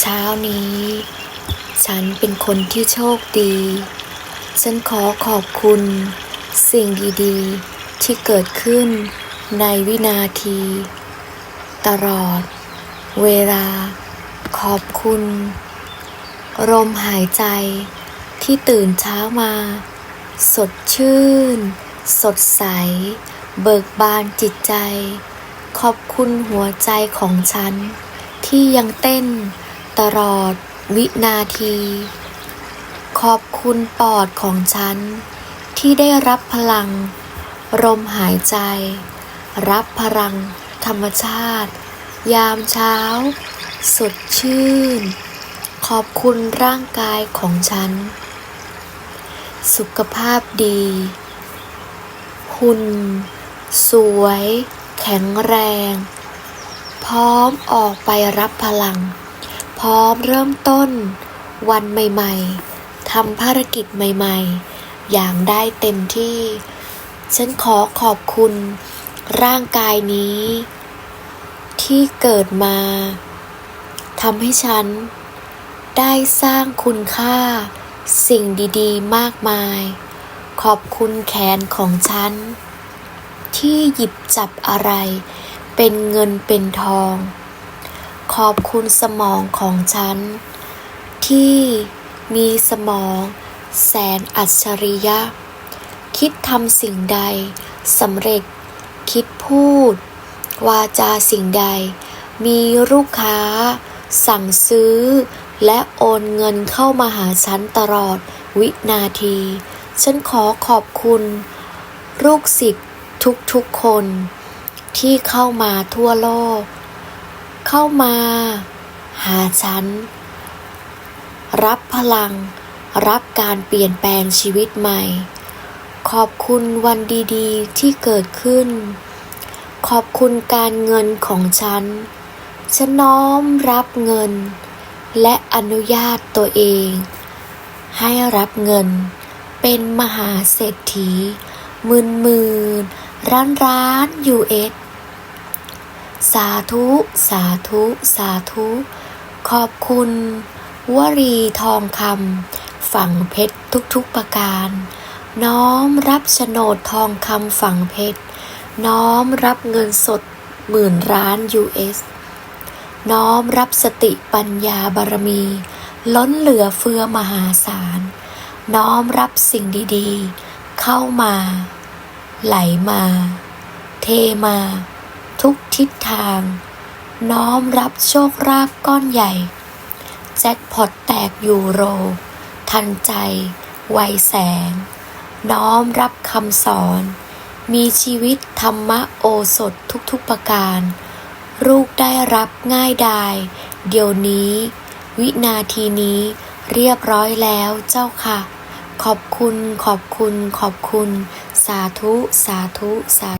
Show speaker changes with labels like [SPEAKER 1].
[SPEAKER 1] เช้านี้ ฉันเป็นคนที่โชคดี ฉันขอขอบคุณ สิ่งดีๆ ที่เกิดขึ้นในวินาที ตลอด เวลา ขอบคุณลมหายใจที่ตื่นเช้ามา สดชื่น สดใส เบิกบานจิตใจ ขอบคุณหัวใจของฉัน ที่ยังเต้น ตลอดวินาที ขอบคุณปอดของฉัน ที่ได้รับพลังลมหายใจ รับพลังธรรมชาติ ยามเช้า สดชื่น ขอบคุณร่างกายของฉัน สุขภาพดีหุ่นสวย แข็งแรง พร้อมออกไปรับพลัง พร้อมเริ่มต้น วันใหม่ๆทำภารกิจใหม่ๆ อย่างได้เต็มที่ ฉันขอขอบคุณ ร่างกายนี้ ที่เกิดมาทำให้ฉัน ได้สร้างคุณค่า สิ่งดีๆ มากมาย ขอบคุณแขนของฉัน ที่หยิบจับอะไร เป็นเงินเป็นทอง ขอบคุณสมองของฉัน ที่มีสมองแสนอัจฉริยะ คิดทำสิ่งใดสำเร็จ คิดพูด วาจาสิ่งใด มีลูกค้า สั่งซื้อ และโอนเงินเข้ามาหาฉันตลอดวินาที ฉันขอขอบคุณ ลูกศิษย์ทุกๆคน ที่เข้ามาทั่วโลก เข้ามา หาฉัน รับพลัง รับการเปลี่ยนแปลงชีวิตใหม่ ขอบคุณวันดีๆ ที่เกิดขึ้น ขอบคุณการเงินของฉัน ฉันน้อมรับเงิน และอนุญาตตัวเอง ให้รับเงิน เป็นมหาเศรษฐีมื่นมื่นร้านร้านยูเอ สาธุ สาธุ สาธุ ขอบคุณ วรีทองคำฝั่งเพชรทุกๆประการ น้อมรับโฉนดทองคำฝั่งเพชร น้อมรับเงินสดหมื่นล้าน US น้อมรับสติปัญญาบารมี ล้นเหลือเฟือมหาศาล น้อมรับสิ่งดีๆ เข้ามา ไหลมา เทมา ทุกทิศทาง น้อมรับโชคลาภก้อนใหญ่ แจ็คพอตแตกยูโร ทันใจ ไวแสง น้อมรับคำสอน มีชีวิตธรรมะโอสถทุกๆประการ ลูกได้รับง่ายดาย เดี๋ยวนี้ วินาทีนี้เรียบร้อยแล้วเจ้าค่ะ ขอบคุณขอบคุณขอบคุณ สาธุ สาธุ สา